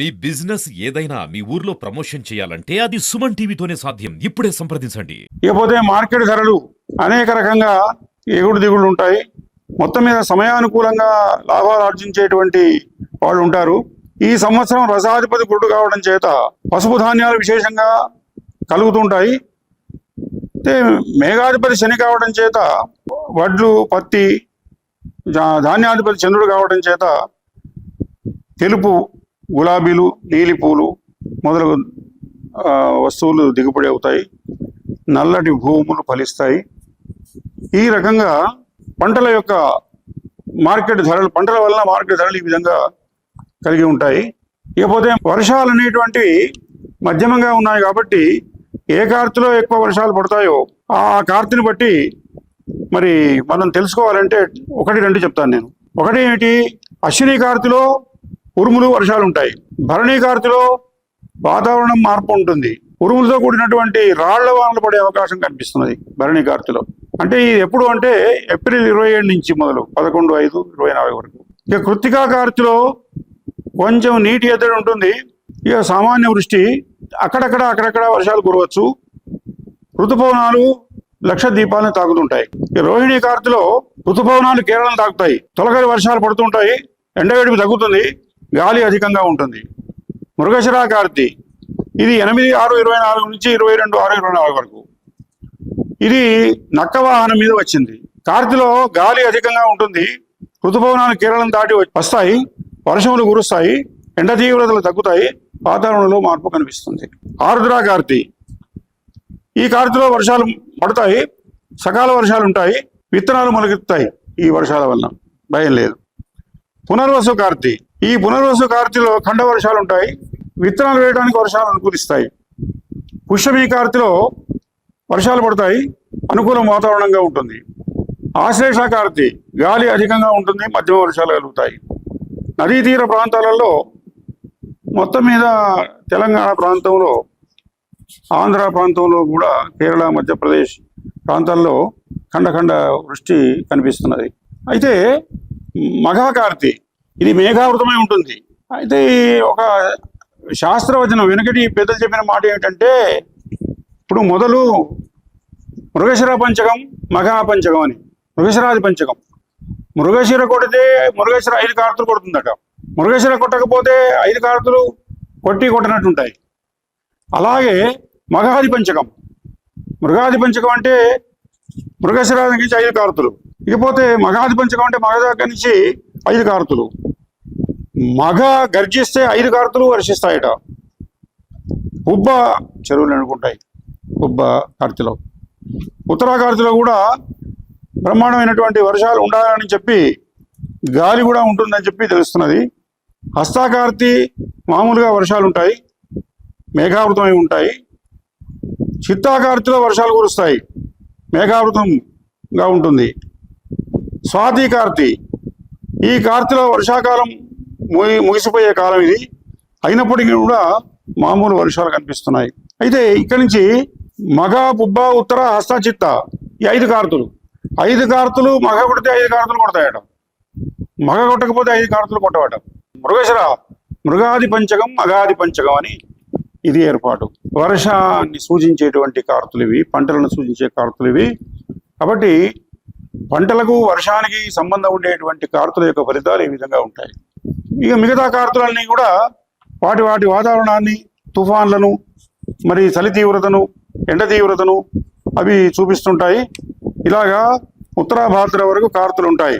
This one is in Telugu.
మీ బిజినెస్ ఏదైనా మీ ఊర్లో ప్రమోషన్ చేయాలంటే అది సుమన్ టీవీతోనే సాధ్యం. ఇప్పుడే సంప్రదించండి. ఇకపోతే మార్కెట్ ధరలు అనేక రకంగా ఎగుడు దిగుడు ఉంటాయి. మొత్తం మీద సమయానుకూలంగా లాభాలు ఆర్జించేటువంటి వాళ్ళు ఉంటారు. ఈ సంవత్సరం రసాధిపతి గుడ్డు కావడం చేత పసుపు ధాన్యాలు విశేషంగా కలుగుతుంటాయి. మేఘాధిపతి శని కావడం చేత వడ్లు పత్తి జా- ధాన్యాధిపతి చంద్రుడు కావడం చేత తెలుపు గులాబీలు లీలిపూలు మొదలగు వస్తువులు దిగుబడి అవుతాయి. నల్లటి భూములు ఫలిస్తాయి. ఈ రకంగా పంటల యొక్క మార్కెట్ ధరలు పంటల వలన మార్కెట్ ధరలు ఈ విధంగా కలిగి ఉంటాయి. ఇకపోతే వర్షాలు అనేటువంటివి మధ్యమంగా ఉన్నాయి కాబట్టి ఏ కార్తెలో ఎక్కువ వర్షాలు పడతాయో ఆ కార్తిని బట్టి మరి మనం తెలుసుకోవాలంటే ఒకటి రెండు చెప్తాను నేను. ఒకటి ఏమిటి? అశ్విని కార్తిలో ఉరుములు వర్షాలు ఉంటాయి భరణీకార్తిలో వాతావరణం మార్పు ఉంటుంది ఉరుములతో కూడినటువంటి రాళ్ళ వానలు పడే అవకాశం కనిపిస్తున్నది భరణీకార్తిలో. అంటే ఇది ఎప్పుడు అంటే ఏప్రిల్ ఇరవై ఏడు నుంచి మొదలు పదకొండు ఐదు ఇరవై నాలుగు వరకు. ఇక కృత్తికాకార్తిలో కొంచెం నీటి ఎద్దడి ఉంటుంది. ఇక సామాన్య వృష్టి అక్కడక్కడ అక్కడక్కడ వర్షాలు కురవచ్చు. ఋతుపవనాలు లక్ష దీపాలను తాకుతుంటాయి. ఈ రోహిణీ కార్తిలో ఋతుపవనాలు కేరళను తాకుతాయి. తొలకరి వర్షాలు పడుతుంటాయి. ఎండవేడిమి తగ్గుతుంది. గాలి అధికంగా ఉంటుంది. మృగశిరా కార్తీ ఇది ఎనిమిది ఆరు ఇరవై నాలుగు నుంచి ఇరవై రెండు ఆరు ఇరవై నాలుగు వరకు. ఇది నక్క వాహనం మీద వచ్చింది. కార్తిలో గాలి అధికంగా ఉంటుంది. ఋతుపవనాలు కేరళం దాటి వస్తాయి. వర్షములు కురుస్తాయి. ఎండ తీవ్రతలు తగ్గుతాయి. వాతావరణంలో మార్పు కనిపిస్తుంది. ఆరుద్ర కార్తి. ఈ కార్తిలో వర్షాలు పడతాయి. సకాల వర్షాలు ఉంటాయి. విత్తనాలు మొలకెత్తాయి ఈ వర్షాల వల్ల భయం లేదు. పునర్వసు కార్తి. ఈ పునర్వసు కార్తిలో ఖండ వర్షాలు ఉంటాయి విత్తనాలు వేయడానికి వర్షాలు అనుకూలిస్తాయి. పుష్యమి కార్తిలో వర్షాలు పడతాయి అనుకూల వాతావరణంగా ఉంటుంది. ఆశ్లేష కార్తి గాలి అధికంగా ఉంటుంది మధ్యమ వర్షాలు కలుగుతాయి. నదీ తీర ప్రాంతాలలో మొత్తం మీద తెలంగాణ ప్రాంతంలో ఆంధ్ర ప్రాంతంలో కూడా కేరళ మధ్యప్రదేశ్ ప్రాంతాల్లో ఖండఖండ వృష్టి కనిపిస్తున్నది. అయితే మఘాకార్తి ఇది మేఘావృతమై ఉంటుంది. అయితే ఒక శాస్త్రవచనం వెనుకటి పెద్దలు చెప్పిన మాట ఏమిటంటే ఇప్పుడు మొదలు మృగశిర పంచకం మఘాపంచకం అని. మృగశిరాది పంచకం. మృగశిర కొడితే మృగశిర ఐదు కార్తులు కొడుతుందట. మృగశిర కొట్టకపోతే ఐదు కార్తులు కొట్టి కొట్టినట్టు ఉంటాయి. అలాగే మగాది పంచకం. మృగాది పంచకం అంటే మృగశిర నుంచి ఐదు కార్తులు. ఇకపోతే మగాది పంచకం అంటే మగ దగ్గర నుంచి ఐదు కార్తులు. మగ గర్జిస్తే ఐదు కార్తులు వర్షిస్తాయట ఉబ్బ చెరువులు అనుకుంటాయి. ఉబ్బ కార్తెలో. ఉత్తరాకార్తిలో కూడా బ్రహ్మాండమైనటువంటి వర్షాలు ఉండాలని చెప్పి గాలి కూడా ఉంటుందని చెప్పి తెలుస్తున్నది. హస్తాకార్తి మామూలుగా వర్షాలు ఉంటాయి. మేఘావృతమై ఉంటాయి. చిత్తాకార్తిలో వర్షాలు కురుస్తాయి. మేఘావృతంగా ఉంటుంది. స్వాతి కార్తి. ఈ కార్తిలో వర్షాకాలం ముగి ముగిసిపోయే కాలం ఇది. అయినప్పటికీ కూడా మామూలు వర్షాలు కనిపిస్తున్నాయి. అయితే ఇక్కడి నుంచి మగ బుబ్బ ఉత్తర హస్త చిత్త ఈ ఐదు కార్తులు. ఐదు కార్తులు మగ కొడితే ఐదు కార్తులు కొడతాయట. మగ కొట్టకపోతే ఐదు కార్తులు కొట్టవట. మృగశర మృగాది పంచకం మగాది పంచకం అని ఇది ఏర్పాటు. వర్షాన్ని సూచించేటువంటి కార్తులు ఇవి పంటలను సూచించే కార్తులు ఇవి. కాబట్టి పంటలకు వర్షానికి సంబంధం ఉండేటువంటి కార్తుల యొక్క ఫలితాలు ఈ విధంగా ఉంటాయి. ఇక మిగతా కార్తులన్నీ కూడా వాటి వాటి వాతావరణాన్ని తుఫాన్లను మరి చలి తీవ్రతను ఎండ తీవ్రతను అవి చూపిస్తుంటాయి. ఇలాగా ఉత్తర భారత వరకు కార్తులు ఉంటాయి